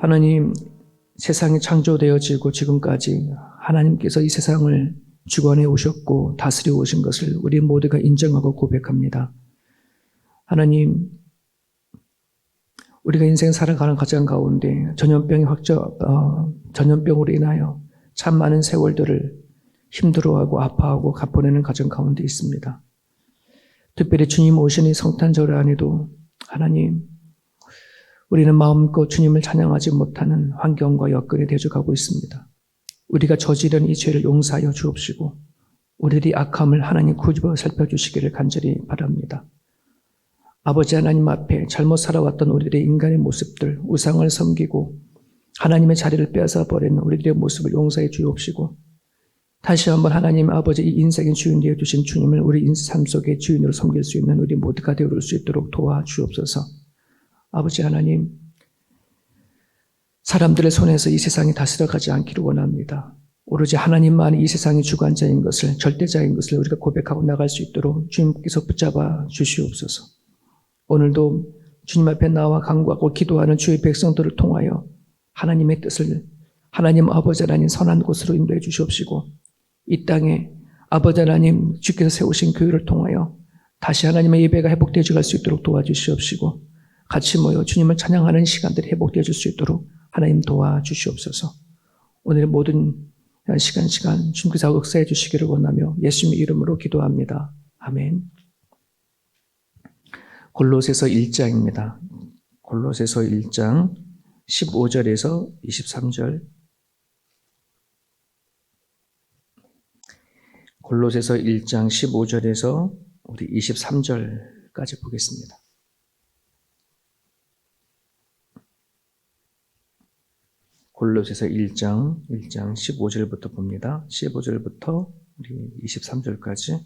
하나님 세상이 창조되어지고 지금까지 하나님께서 이 세상을 주관해 오셨고 다스려 오신 것을 우리 모두가 인정하고 고백합니다. 하나님, 우리가 인생 살아가는 과정 가운데 전염병이 확저, 어, 전염병으로 인하여 참 많은 세월들을 힘들어하고 아파하고 갚아내는 과정 가운데 있습니다. 특별히 주님 오신 이 성탄절 안에도 하나님, 우리는 마음껏 주님을 찬양하지 못하는 환경과 여건에 대적하고 있습니다. 우리가 저지른 이 죄를 용서하여 주옵시고 우리들이 악함을 하나님 구집어 살펴주시기를 간절히 바랍니다. 아버지 하나님 앞에 잘못 살아왔던 우리들의 인간의 모습들, 우상을 섬기고 하나님의 자리를 빼앗아 버리는 우리들의 모습을 용서해 주옵시고 다시 한번 하나님 아버지 이 인생의 주인 되어 주신 주님을 우리 인생 삶 속에 주인으로 섬길 수 있는 우리 모두가 되어올 수 있도록 도와주옵소서. 아버지 하나님, 사람들의 손에서 이 세상이 다스려가지 않기를 원합니다. 오로지 하나님만이 이 세상의 주관자인 것을, 절대자인 것을 우리가 고백하고 나갈 수 있도록 주님께서 붙잡아 주시옵소서. 오늘도 주님 앞에 나와 간구하고 기도하는 주의 백성들을 통하여 하나님의 뜻을 하나님 아버지 하나님 선한 곳으로 인도해 주시옵시고 이 땅에 아버지 하나님 주께서 세우신 교회를 통하여 다시 하나님의 예배가 회복되어 갈수 있도록 도와주시옵시고 같이 모여 주님을 찬양하는 시간들이 회복되어 줄 수 있도록 하나님 도와주시옵소서. 오늘 모든 시간 시간 주님께서 역사해 주시기를 원하며 예수님의 이름으로 기도합니다. 아멘. 골로새서 1장입니다. 골로새서 1장 15절에서 23절 골로새서 1장 15절에서 우리 23절까지 보겠습니다. 골로새서 1장 1장 15절부터 봅니다. 15절부터 우리 23절까지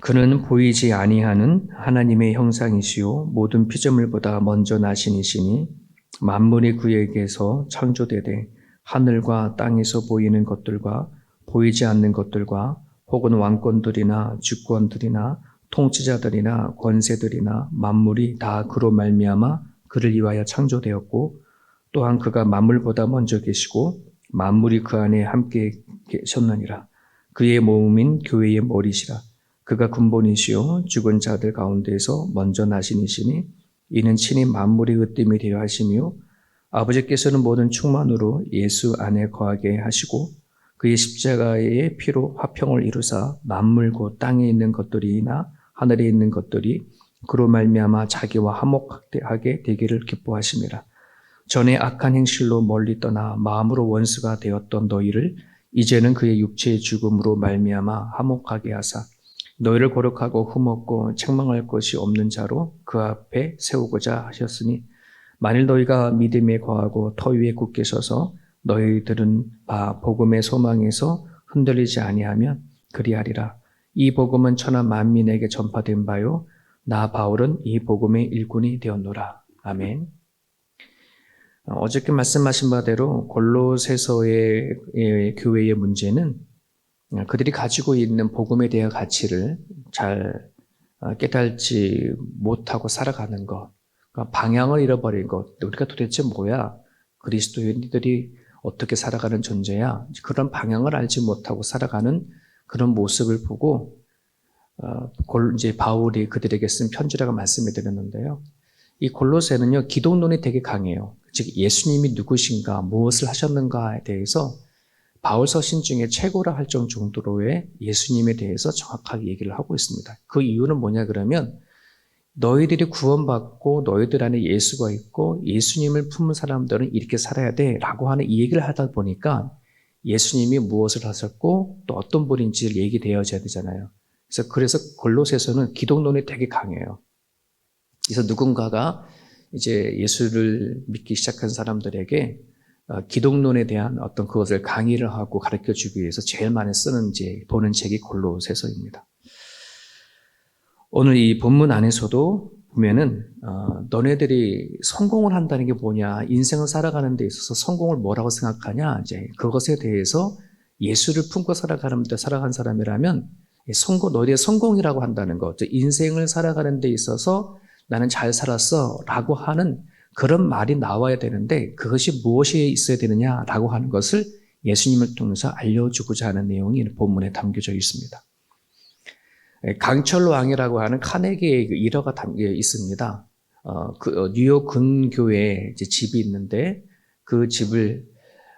그는 보이지 아니하는 하나님의 형상이시요 모든 피조물보다 먼저 나신이시니 만물이 그에게서 창조되되 하늘과 땅에서 보이는 것들과 보이지 않는 것들과 혹은 왕권들이나 주권들이나 통치자들이나 권세들이나 만물이 다 그로 말미암아 그를 위하여 창조되었고 또한 그가 만물보다 먼저 계시고 만물이 그 안에 함께 계셨느니라. 그의 모음인 교회의 머리시라. 그가 근본이시요 죽은 자들 가운데서 먼저 나신이시니 이는 친히 만물의 으뜸이 되어 하시며 아버지께서는 모든 충만으로 예수 안에 거하게 하시고 그의 십자가의 피로 화평을 이루사 만물 곧 땅에 있는 것들이나 하늘에 있는 것들이 그로 말미암아 자기와 화목하게 되기를 기뻐하심이라. 전에 악한 행실로 멀리 떠나 마음으로 원수가 되었던 너희를 이제는 그의 육체의 죽음으로 말미암아 화목하게 하사 너희를 거룩하고 흠없고 책망할 것이 없는 자로 그 앞에 세우고자 하셨으니 만일 너희가 믿음에 거하고 터 위에 굳게 서서 너희들은 바 복음의 소망에서 흔들리지 아니하면 그리하리라. 이 복음은 천하 만민에게 전파된 바요 나 바울은 이 복음의 일꾼이 되었노라. 아멘. 어저께 말씀하신 바대로 골로새서의 교회의 문제는 그들이 가지고 있는 복음에 대한 가치를 잘 깨달지 못하고 살아가는 것, 그러니까 방향을 잃어버린 것. 우리가 도대체 뭐야? 그리스도인들이 어떻게 살아가는 존재야? 그런 방향을 알지 못하고 살아가는 그런 모습을 보고 어, 이제 바울이 그들에게 쓴 편지라고 말씀해 드렸는데요. 이 골로새는요, 기독론이 되게 강해요. 즉, 예수님이 누구신가, 무엇을 하셨는가에 대해서 바울 서신 중에 최고라 할 정도로의 예수님에 대해서 정확하게 얘기를 하고 있습니다. 그 이유는 뭐냐 그러면 너희들이 구원받고 너희들 안에 예수가 있고 예수님을 품은 사람들은 이렇게 살아야 돼 라고 하는 이 얘기를 하다 보니까 예수님이 무엇을 하셨고 또 어떤 분인지를 얘기되어져야 되잖아요. 그래서 그래서 골로새서는 기독론이 되게 강해요. 그래서 누군가가 이제 예수를 믿기 시작한 사람들에게 어, 기독론에 대한 어떤 그것을 강의를 하고 가르쳐 주기 위해서 제일 많이 쓰는 이제 보는 책이 골로새서입니다. 오늘 이 본문 안에서도 보면은 어, 너네들이 성공을 한다는 게 뭐냐, 인생을 살아가는 데 있어서 성공을 뭐라고 생각하냐, 이제 그것에 대해서 예수를 품고 살아가는 데 살아간 사람이라면 성공, 너희의 성공이라고 한다는 것, 인생을 살아가는 데 있어서 나는 잘 살았어 라고 하는 그런 말이 나와야 되는데 그것이 무엇이 있어야 되느냐라고 하는 것을 예수님을 통해서 알려주고자 하는 내용이 본문에 담겨져 있습니다. 예, 강철 왕이라고 하는 카네기의 그 일화가 담겨 있습니다. 어, 그 어, 뉴욕 근교에 집이 있는데 그 집을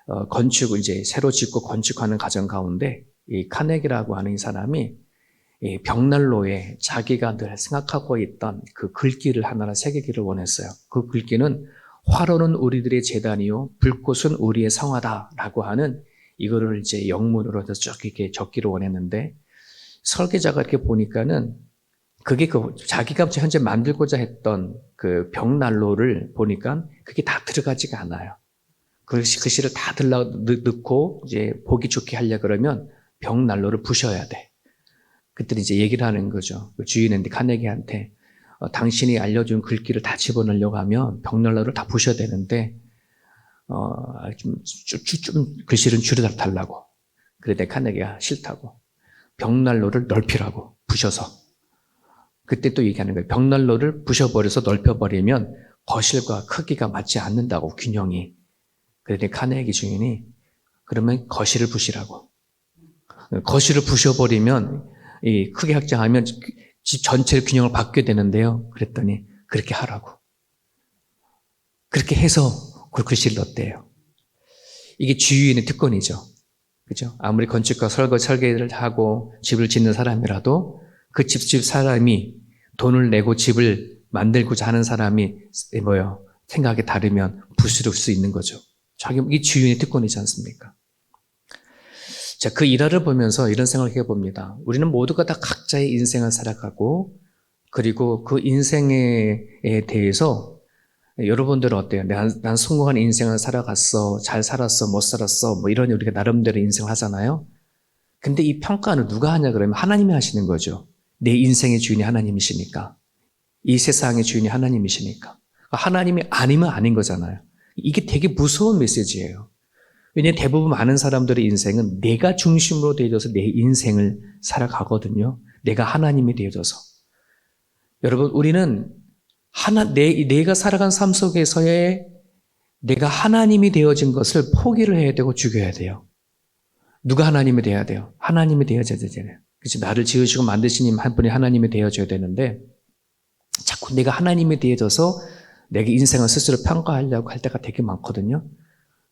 어, 건축을 이제 새로 짓고 건축하는 과정 가운데 이 카네기라고 하는 이 사람이 이 벽난로에 자기가 늘 생각하고 있던 그 글귀를 하나를 새기기를 원했어요. 그 글귀는 화로는 우리들의 재단이요 불꽃은 우리의 성화다라고 하는 이거를 이제 영문으로 쭉 이렇게 적기를 원했는데 설계자가 이렇게 보니까는 그게 그 자기가 현재 만들고자 했던 그 벽난로를 보니까 그게 다 들어가지가 않아요. 그 시- 글씨를 다 들라 넣- 넣고 이제 보기 좋게 하려 그러면 벽난로를 부셔야 돼. 그때 이제 얘기를 하는 거죠. 그 주인한테 카네기한테 어, 당신이 알려준 글귀를 다 집어넣으려고 하면 벽난로를 다 부셔야 되는데 어, 좀, 글씨를 줄여 달라고. 그런데 카네기가 싫다고. 벽난로를 넓히라고 부셔서. 그때 또 얘기하는 거예요. 벽난로를 부셔버려서 넓혀버리면 거실과 크기가 맞지 않는다고 균형이. 그런데 카네기 주인이 그러면 거실을 부시라고. 거실을 부셔버리면 이 크게 확장하면 집 전체의 균형을 바뀌게 되는데요. 그랬더니 그렇게 하라고. 그렇게 해서 그 글씨를 넣었대요. 이게 주인의 특권이죠. 그죠? 아무리 건축가 설거, 설계를 하고 집을 짓는 사람이라도 그 집집 사람이 돈을 내고 집을 만들고자 하는 사람이 뭐요? 생각이 다르면 부스러울 수 있는 거죠. 자기, 이게 주인의 특권이지 않습니까? 자, 그 일화를 보면서 이런 생각을 해봅니다. 우리는 모두가 다 각자의 인생을 살아가고, 그리고 그 인생에 대해서 여러분들은 어때요? 난, 난 성공한 인생을 살아갔어, 잘 살았어, 못 살았어, 뭐 이런 우리가 나름대로 인생을 하잖아요. 근데 이 평가는 누가 하냐 그러면 하나님이 하시는 거죠. 내 인생의 주인이 하나님이시니까. 이 세상의 주인이 하나님이시니까. 하나님이 아니면 아닌 거잖아요. 이게 되게 무서운 메시지예요. 왜냐하면 대부분 많은 사람들의 인생은 내가 중심으로 되어져서 내 인생을 살아가거든요. 내가 하나님이 되어져서. 여러분, 우리는 하나, 내, 내가 살아간 삶 속에서의 내가 하나님이 되어진 것을 포기를 해야 되고 죽여야 돼요. 누가 하나님이 돼야 돼요? 하나님이 되어져야 되잖아요. 그치? 나를 지으시고 만드신 한 분이 하나님이 되어줘야 되는데, 자꾸 내가 하나님이 되어져서 내가 인생을 스스로 평가하려고 할 때가 되게 많거든요.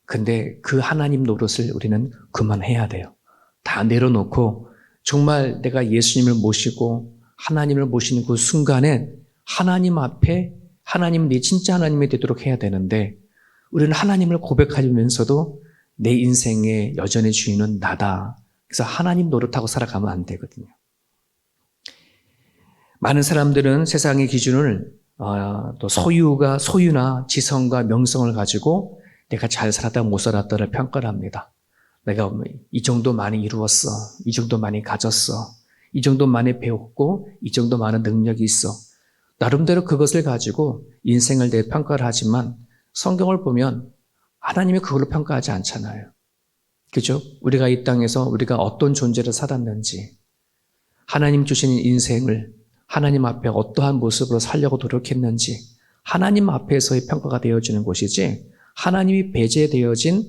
근데 그 하나님 노릇을 우리는 그만해야 돼요. 다 내려놓고 정말 내가 예수님을 모시고 하나님을 모시는 그 순간에 하나님 앞에 하나님 내 진짜 하나님이 되도록 해야 되는데 우리는 하나님을 고백하면서도 내 인생의 여전의 주인은 나다. 그래서 하나님 노릇하고 살아가면 안 되거든요. 많은 사람들은 세상의 기준을 어, 또 소유가 소유나 지성과 명성을 가지고 내가 잘 살았다 못 살았다를 평가를 합니다. 내가 이 정도 많이 이루었어. 이 정도 많이 가졌어. 이 정도 많이 배웠고 이 정도 많은 능력이 있어. 나름대로 그것을 가지고 인생을 내 평가를 하지만 성경을 보면 하나님이 그걸로 평가하지 않잖아요. 그죠? 우리가 이 땅에서 우리가 어떤 존재를 살았는지 하나님 주신 인생을 하나님 앞에 어떠한 모습으로 살려고 노력했는지 하나님 앞에서의 평가가 되어지는 곳이지 하나님이 배제되어진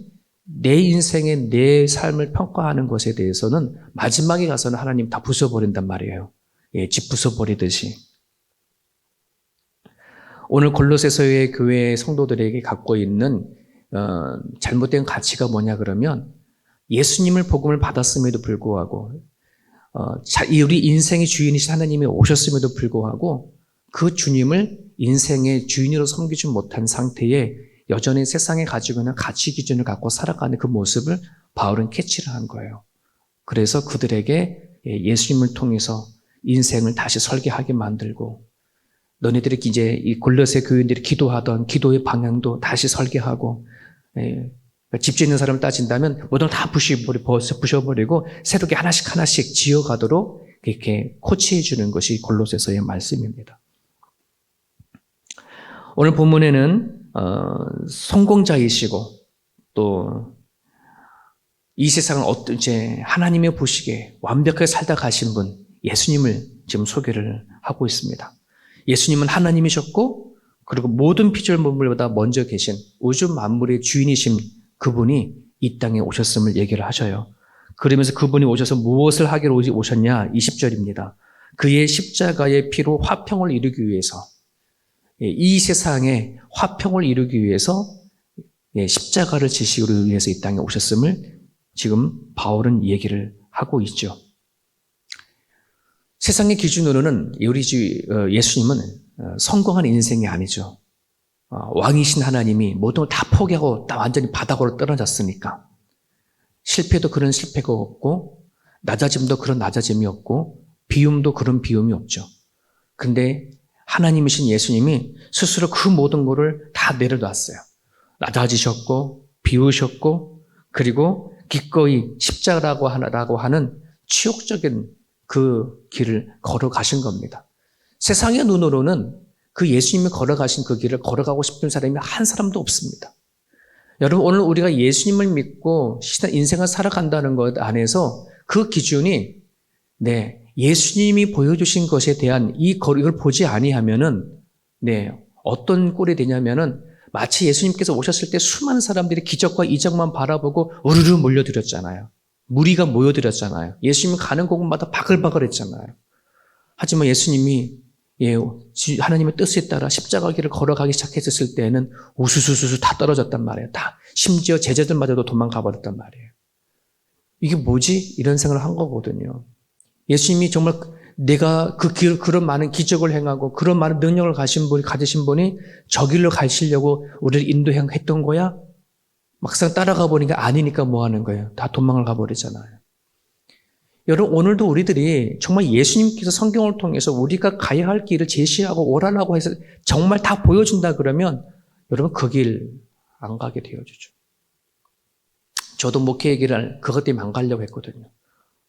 내 인생의 내 삶을 평가하는 것에 대해서는 마지막에 가서는 하나님 다 부숴버린단 말이에요. 예, 집 부숴버리듯이. 오늘 골로새서의 교회 성도들에게 갖고 있는 어, 잘못된 가치가 뭐냐 그러면 예수님을 복음을 받았음에도 불구하고 어, 자, 이 우리 인생의 주인이신 하나님이 오셨음에도 불구하고 그 주님을 인생의 주인으로 섬기지 못한 상태에 여전히 세상에 가지고 있는 가치 기준을 갖고 살아가는 그 모습을 바울은 캐치를 한 거예요. 그래서 그들에게 예수님을 통해서 인생을 다시 설계하게 만들고 너네들이 이제 이 골로새 교인들이 기도하던 기도의 방향도 다시 설계하고 예, 집 짓는 사람을 따진다면 모든 다 부셔버리, 부셔버리고 새롭게 하나씩 하나씩 지어가도록 이렇게 코치해 주는 것이 골로새서의 말씀입니다. 오늘 본문에는 어, 성공자이시고 또 이 세상을 어떤 이제 하나님이 보시기에 완벽하게 살다 가신 분 예수님을 지금 소개를 하고 있습니다. 예수님은 하나님이셨고 그리고 모든 피조물보다 먼저 계신 우주 만물의 주인이신 그분이 이 땅에 오셨음을 얘기를 하셔요. 그러면서 그분이 오셔서 무엇을 하기로 오셨냐? 20절입니다. 그의 십자가의 피로 화평을 이루기 위해서 예, 이 세상에 화평을 이루기 위해서 예, 십자가를 지시기 위해서 이 땅에 오셨음을 지금 바울은 얘기를 하고 있죠. 세상의 기준으로는 우리 주 어, 예수님은 어, 성공한 인생이 아니죠. 어, 왕이신 하나님이 모든 걸 다 포기하고 다 완전히 바닥으로 떨어졌으니까 실패도 그런 실패가 없고 낮아짐도 그런 낮아짐이 없고 비움도 그런 비움이 없죠. 근데 하나님이신 예수님이 스스로 그 모든 것을 다 내려놨어요. 낮아지셨고 비우셨고 그리고 기꺼이 십자가라고 하라고 하는 치욕적인 그 길을 걸어가신 겁니다. 세상의 눈으로는 그 예수님이 걸어가신 그 길을 걸어가고 싶은 사람이 한 사람도 없습니다. 여러분, 오늘 우리가 예수님을 믿고 신- 인생을 살아간다는 것 안에서 그 기준이, 네, 예수님이 보여주신 것에 대한 이 거- 이걸 보지 아니하면은, 네, 어떤 꼴이 되냐면은 마치 예수님께서 오셨을 때 수많은 사람들이 기적과 이적만 바라보고 우르르 몰려들었잖아요. 무리가 모여들었잖아요. 예수님이 가는 곳마다 바글바글 했잖아요. 하지만 예수님이 예, 지- 하나님의 뜻에 따라 십자가 길을 걸어가기 시작했을 때에는 우수수수수 다 떨어졌단 말이에요. 다. 심지어 제자들마저도 도망가 버렸단 말이에요. 이게 뭐지? 이런 생각을 한 거거든요. 예수님이 정말 내가 그 길, 그런 많은 기적을 행하고 그런 많은 능력을 가신 분이, 가지신 분이 저 길로 가시려고 우리를 인도했던 거야? 막상 따라가 보니까 아니니까 뭐 하는 거예요? 다 도망을 가버리잖아요. 여러분, 오늘도 우리들이 정말 예수님께서 성경을 통해서 우리가 가야 할 길을 제시하고 오라라고 해서 정말 다 보여준다 그러면 여러분 그 길 안 가게 되어주죠. 저도 목회의 길을 그것 때문에 안 가려고 했거든요.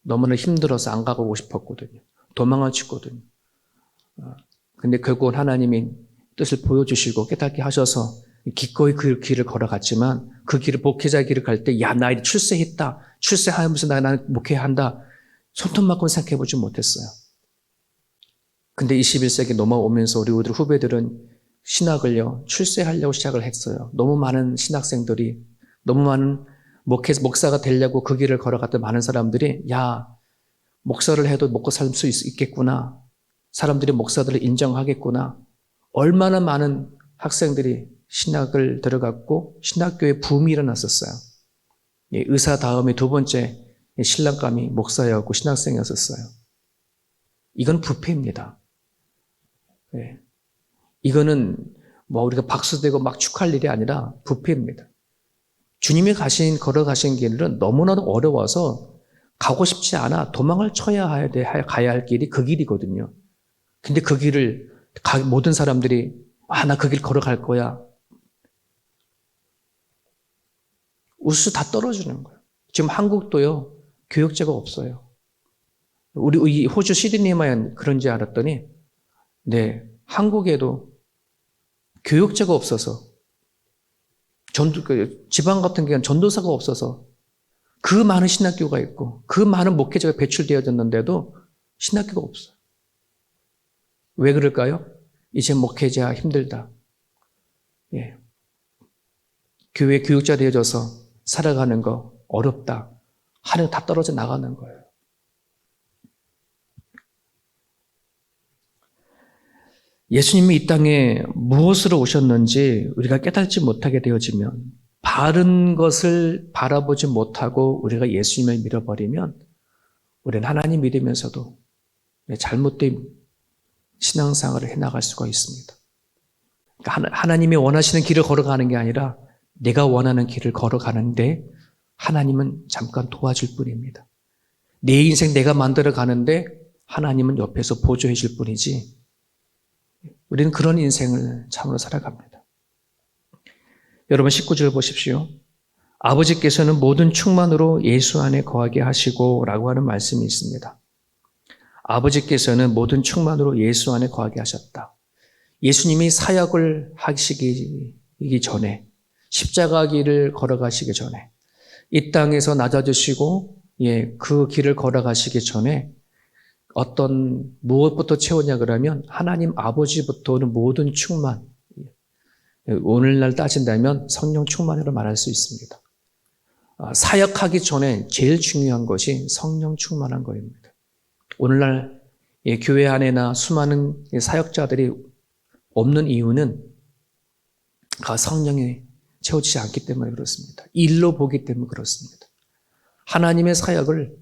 너무나 힘들어서 안 가고 싶었거든요. 도망을 치거든요. 어, 근데 결국은 하나님이 뜻을 보여주시고 깨닫게 하셔서 기꺼이 그 길을 걸어갔지만 그 길을 목회자 길을 갈 때 야 나 출세했다 출세하면서 나 나는 목회한다 손톱만큼 생각해보지 못했어요. 근데 21세기 넘어오면서 우리 우리 후배들은 신학을요 출세하려고 시작을 했어요. 너무 많은 신학생들이 너무 많은 목사가 되려고 그 길을 걸어갔던 많은 사람들이 야 목사를 해도 먹고 살 수 있겠구나. 사람들이 목사들을 인정하겠구나. 얼마나 많은 학생들이 신학을 들어갔고 신학교에 붐이 일어났었어요. 예, 의사 다음에 두 번째 신랑감이 목사였고 신학생이었었어요. 이건 부패입니다. 예. 이거는 뭐 우리가 박수대고 막 축하할 일이 아니라 부패입니다. 주님이 가신 걸어가신 길은 너무나도 어려워서 가고 싶지 않아 도망을 쳐야 돼 가야 할 길이 그 길이거든요. 근데 그 길을 가- 모든 사람들이 아 나 그 길 걸어갈 거야. 우수 다 떨어지는 거예요. 지금 한국도요 교육제가 없어요. 우리 이 호주 시드니에만 그런지 알았더니 네 한국에도 교육제가 없어서 전도 그 지방 같은 경우는 전도사가 없어서 그 많은 신학교가 있고 그 많은 목회자가 배출되어졌는데도 신학교가 없어요. 왜 그럴까요? 이제 목회자 힘들다. 예. 교회 교육자 되어져서 살아가는 거 어렵다. 하늘 다 떨어져 나가는 거예요. 예수님이 이 땅에 무엇으로 오셨는지 우리가 깨닫지 못하게 되어지면 바른 것을 바라보지 못하고 우리가 예수님을 믿어버리면 우리는 하나님 믿으면서도 잘못된 신앙생활을 해나갈 수가 있습니다. 그러니까 하나- 하나님이 원하시는 길을 걸어가는 게 아니라 내가 원하는 길을 걸어가는데 하나님은 잠깐 도와줄 뿐입니다. 내 인생 내가 만들어 가는데 하나님은 옆에서 보조해 줄 뿐이지 우리는 그런 인생을 참으로 살아갑니다. 여러분 19절 보십시오. 아버지께서는 모든 충만으로 예수 안에 거하게 하시고 라고 하는 말씀이 있습니다. 아버지께서는 모든 충만으로 예수 안에 거하게 하셨다. 예수님이 사역을 하시기 전에 십자가 길을 걸어가시기 전에 이 땅에서 낮아지시고 예, 그 길을 걸어가시기 전에 어떤 무엇부터 채우냐 그러면 하나님 아버지부터 오는 모든 충만 오늘날 따진다면 성령 충만으로 말할 수 있습니다. 아, 사역하기 전에 제일 중요한 것이 성령 충만한 거입니다. 오늘날 예, 교회 안에나 수많은 사역자들이 없는 이유는 그 성령이 채워지지 않기 때문에 그렇습니다. 일로 보기 때문에 그렇습니다. 하나님의 사역을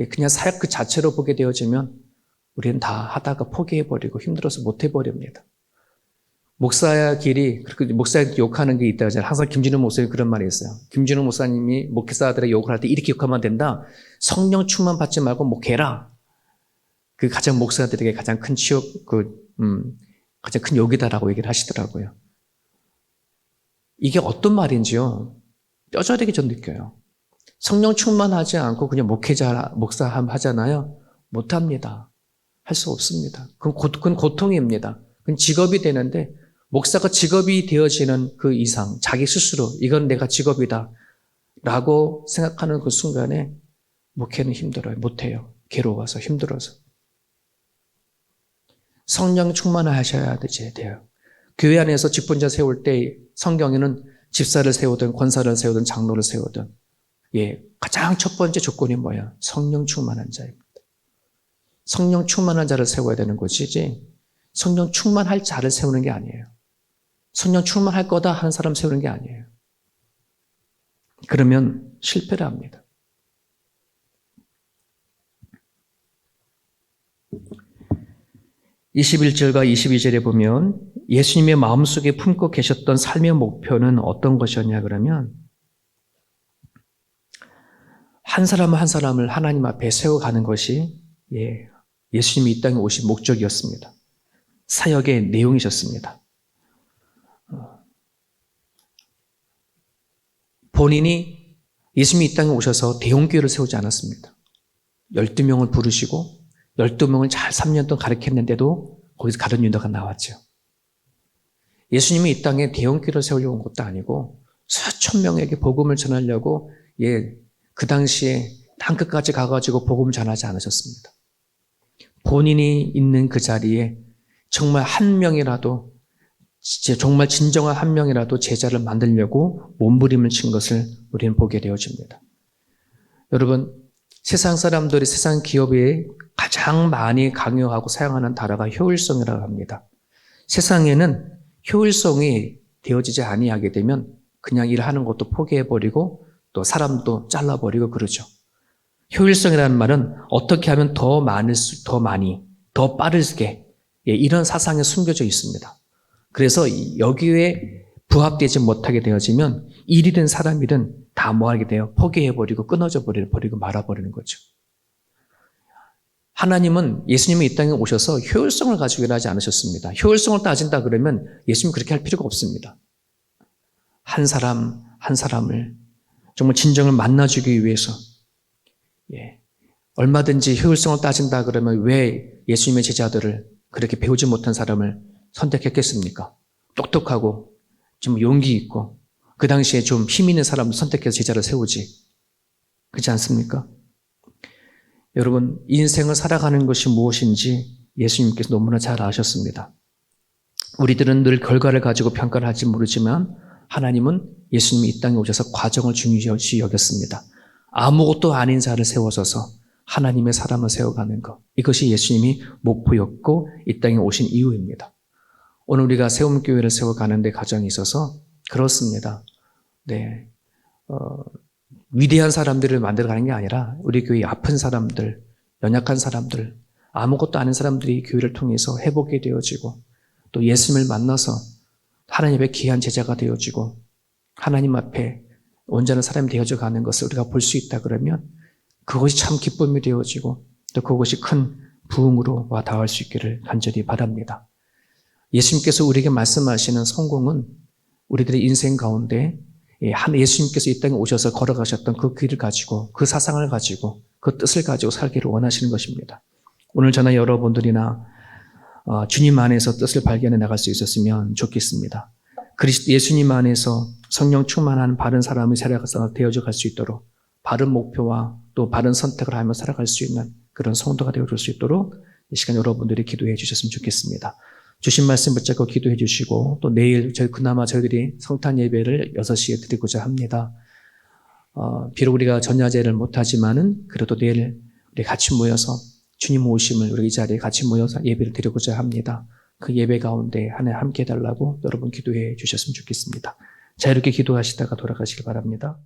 예, 그냥 사역 그 자체로 보게 되어지면 우리는 다 하다가 포기해버리고 힘들어서 못해버립니다. 목사의 길이, 그렇게 목사에 욕하는 게 하잖아요. 항상 김진우 목사님 그런 말이 있어요. 김진우 목사님이 목회사들의 욕을 할 때 이렇게 욕하면 된다. 성령 충만 받지 말고 목해라. 그 가장 목사들에게 가장 큰 치욕, 그, 음, 가장 큰 욕이다라고 얘기를 하시더라고요. 이게 어떤 말인지요? 뼈저리게 좀 느껴요. 성령 충만하지 않고 그냥 목회자, 목사 하잖아요. 못합니다. 할 수 없습니다. 그건, 고, 그건 고통입니다. 그건 직업이 되는데, 목사가 직업이 되어지는 그 이상, 자기 스스로, 이건 내가 직업이다. 라고 생각하는 그 순간에, 목회는 힘들어요. 못해요. 괴로워서, 힘들어서. 성령 충만하셔야 되지, 돼요. 교회 안에서 직분자 세울 때 성경에는 집사를 세우든 권사를 세우든 장로를 세우든 예, 가장 첫 번째 조건이 뭐야? 성령 충만한 자입니다. 성령 충만한 자를 세워야 되는 것이지 성령 충만할 자를 세우는 게 아니에요. 성령 충만할 거다 하는 사람 세우는 게 아니에요. 그러면 실패를 합니다. (21절과 22절에) 보면 예수님의 마음속에 품고 계셨던 삶의 목표는 어떤 것이었냐 그러면 한 사람 한 사람을 하나님 앞에 세워가는 것이 예, 예수님이 이 땅에 오신 목적이었습니다. 사역의 내용이셨습니다. 어, 본인이 예수님이 이 땅에 오셔서 대형교회를 세우지 않았습니다. 12명을 부르시고 12명을 잘 3년 동안 가르쳤는데도 거기서 가른 유다가 나왔죠. 예수님이 이 땅에 대형교회를 세우려고 온 것도 아니고 수천 명에게 복음을 전하려고 예, 그 당시에 땅 끝까지 가가지고 복음을 전하지 않으셨습니다. 본인이 있는 그 자리에 정말 한 명이라도 정말 진정한 한 명이라도 제자를 만들려고 몸부림을 친 것을 우리는 보게 되어집니다. 여러분, 세상 사람들이 세상 기업에 가장 많이 강요하고 사용하는 단어가 효율성이라고 합니다. 세상에는 효율성이 되어지지 아니하게 되면 그냥 일하는 것도 포기해버리고 또 사람도 잘라버리고 그러죠. 효율성이라는 말은 어떻게 하면 더 많을 수, 더 많이, 더 빠르게 예, 이런 사상에 숨겨져 있습니다. 그래서 여기에 부합되지 못하게 되어지면 일이든 사람이든 다 뭐하게 돼요? 포기해버리고 끊어져 버리고 말아버리는 거죠. 하나님은 예수님이 이 땅에 오셔서 효율성을 가지고 일하지 않으셨습니다. 효율성을 따진다 그러면 예수님 그렇게 할 필요가 없습니다. 한 사람 한 사람을 정말 진정을 만나주기 위해서 예, 얼마든지 효율성을 따진다 그러면 왜 예수님의 제자들을 그렇게 배우지 못한 사람을 선택했겠습니까? 똑똑하고 좀 용기 있고 그 당시에 좀 힘 있는 사람을 선택해서 제자를 세우지 그렇지 않습니까? 여러분 인생을 살아가는 것이 무엇인지 예수님께서 너무나 잘 아셨습니다. 우리들은 늘 결과를 가지고 평가를 할지 모르지만 하나님은 예수님이 이 땅에 오셔서 과정을 중요시 여겼습니다. 아무것도 아닌 자를 세워서서 하나님의 사람을 세워가는 것. 이것이 예수님이 목표였고 이 땅에 오신 이유입니다. 오늘 우리가 세움교회를 세워가는데 과정이 있어서 그렇습니다. 네. 어, 위대한 사람들을 만들어가는 게 아니라 우리 교회 아픈 사람들, 연약한 사람들, 아무것도 아닌 사람들이 교회를 통해서 회복이 되어지고 또 예수님을 만나서 하나님의 귀한 제자가 되어지고 하나님 앞에 온전한 사람이 되어져 가는 것을 우리가 볼 수 있다 그러면 그것이 참 기쁨이 되어지고 또 그것이 큰 부흥으로 와 닿을 수 있기를 간절히 바랍니다. 예수님께서 우리에게 말씀하시는 성공은 우리들의 인생 가운데 한 예수님께서 이 땅에 오셔서 걸어가셨던 그 길을 가지고 그 사상을 가지고 그 뜻을 가지고 살기를 원하시는 것입니다. 오늘 저나 여러분들이나 어, 주님 안에서 뜻을 발견해 나갈 수 있었으면 좋겠습니다. 그리스도 예수님 안에서 성령 충만한 바른 사람이 살아가서 되어져 갈 수 있도록 바른 목표와 또 바른 선택을 하며 살아갈 수 있는 그런 성도가 되어줄 수 있도록 이 시간 여러분들이 기도해 주셨으면 좋겠습니다. 주신 말씀 붙잡고 기도해 주시고 또 내일 저희 그나마 저희들이 성탄 예배를 6시에 드리고자 합니다. 어, 비록 우리가 전야제를 못하지만은 그래도 내일 우리 같이 모여서 주님 오심을 우리 이 자리에 같이 모여서 예배를 드리고자 합니다. 그 예배 가운데 하나 함께 해달라고 여러분 기도해 주셨으면 좋겠습니다. 자, 이렇게 기도하시다가 돌아가시길 바랍니다.